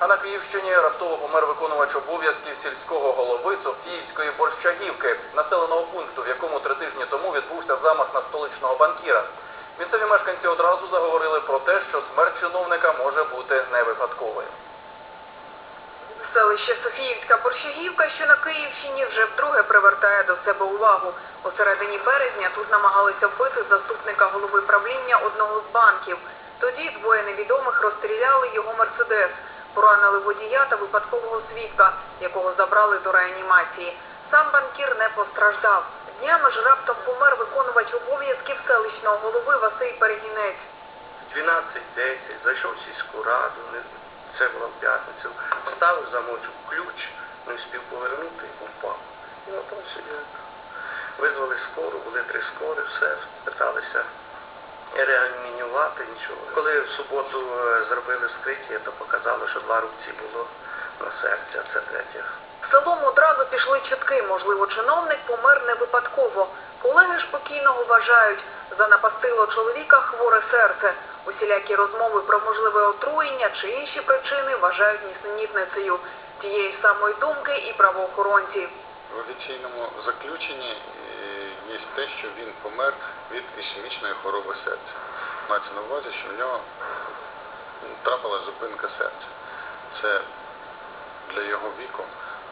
А на Київщині раптово помер виконувач обов'язків сільського голови Софіївської Борщагівки, населеного пункту, в якому три тижні тому відбувся замах на столичного банкіра. Місцеві мешканці одразу заговорили про те, що смерть чиновника може бути не випадковою. Селище Софіївська Борщагівка, що на Київщині, вже вдруге привертає до себе увагу. У середині березня тут намагалися вбити заступника голови правління одного з банків. Тоді двоє невідомих розстріляли його мерседес, поранили водія та випадкового свідка, якого забрали до реанімації. Сам банкір не постраждав. Днями ж раптом помер виконувач обов'язків селищного голови Василь Перегінець. 12.10, зайшов в сільську раду, це було в п'ятницю, поставив замочок ключ, не встиг повернути, упав. І на тому сидів. Визвали скору, були три скори, все, питалися реанімувати нічого. Коли в суботу е, зробили вскриття, то показало, що два рубці було на серці, а це третє. Селом одразу пішли чутки, можливо, чиновник помер не випадково. Колеги ж покійного вважають, занапастило чоловіка хворе серце. Усілякі розмови про можливе отруєння чи інші причини вважають нісенітницею. Тієї самої думки і правоохоронці. В офіційному заключенні е, є те, що він помер від ішемічної хвороби серця. Мається на увазі, що в нього м, трапилась зупинка серця. Це для його віку,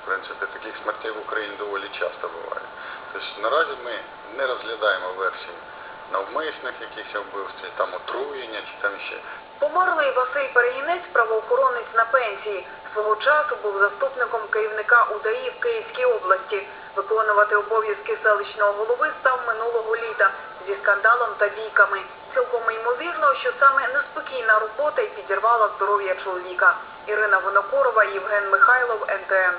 в принципі, таких смертей в Україні доволі часто буває. Тобто наразі ми не розглядаємо версії навмисних якихось вбивств, там отруєння чи там ще Померлий Василь Перегінець, правоохоронець на пенсії. Свого часу був заступником керівника УДАІ в Київській області. Виконувати обов'язки селищного голови став минулого літа зі скандалом та бійками. Цілком ймовірно, що саме неспокійна робота й підірвала здоров'я чоловіка. Ірина Винокурова, Євген Михайлов, НТН.